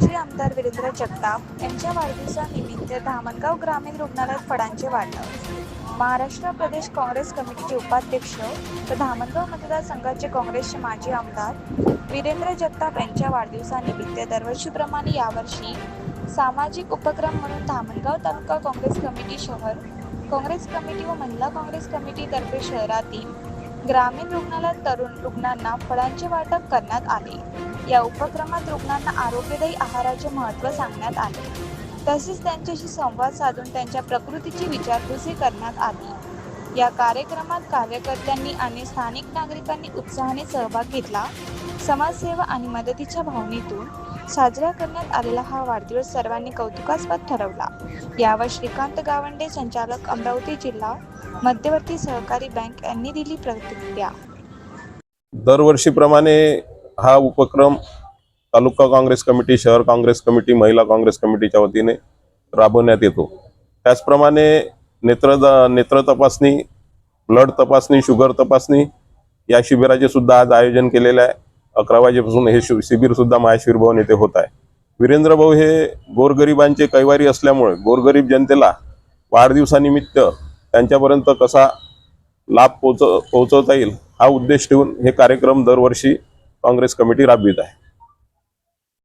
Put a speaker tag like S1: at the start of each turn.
S1: जगताप यांच्या वाढदिवसानिमित्त धामणगाव ग्रामीण रुग्णालयात फळांचे वाटप. महाराष्ट्र प्रदेश काँग्रेस कमिटीचे उपाध्यक्ष तर धामणगाव मतदारसंघाचे काँग्रेसचे माजी आमदार वीरेंद्र जगताप यांच्या वाढदिवसानिमित्त दरवर्षीप्रमाणे यावर्षी सामाजिक उपक्रम म्हणून धामणगाव तालुका काँग्रेस कमिटी शहर काँग्रेस कमिटी व महिला काँग्रेस कमिटीतर्फे शहरातील ग्रामीण रुग्णालयात तरुण रुग्णांना फळांचे वाटप करण्यात आले. या उपक्रमात रुग्णांना आरोग्यदायी आहाराचे महत्त्व सांगण्यात आले. तसेच त्यांच्याशी संवाद साधून त्यांच्या प्रकृतीची विचारपूसही करण्यात आली. या कार्यक्रमात कार्यकर्त्यांनी आणि स्थानिक नागरिकांनी उत्साहाने सहभाग घेतला. समाजसेवा आणि मदतीच्या भावनेतून साजरा करण्यात आलेला हा वाढदिवस सर्वांनी कौतुकास्पद ठरवला. यावर श्रीकांत गावंडे संचालक अमरावती जिल्हा मध्यवर्ती सहकारी बँक यांनी दिली प्रतिक्रिया.
S2: दरवर्षीप्रमाणे हा उपक्रम तालुका काँग्रेस कमिटी शहर काँग्रेस कमिटी महिला काँग्रेस कमिटीच्या वतीने राबवण्यात येतो. त्याचप्रमाणे नेत्र नेत्र तपासणी ब्लड तपासणी शुगर तपासणी या शिबिराचे सुद्धा आज आयोजन केलेले आहे. अकरा वाजेपासून हे शि शिबिरसुद्धा भवन येथे होत आहे. वीरेंद्र भाऊ हे गोरगरिबांचे कैवारी असल्यामुळे गोरगरीब जनतेला वाढदिवसानिमित्त त्यांच्यापर्यंत कसा लाभ पोच पोहोचवता येईल हा उद्देश ठेवून हे कार्यक्रम दरवर्षी काँग्रेस कमिटी राबवित आहे.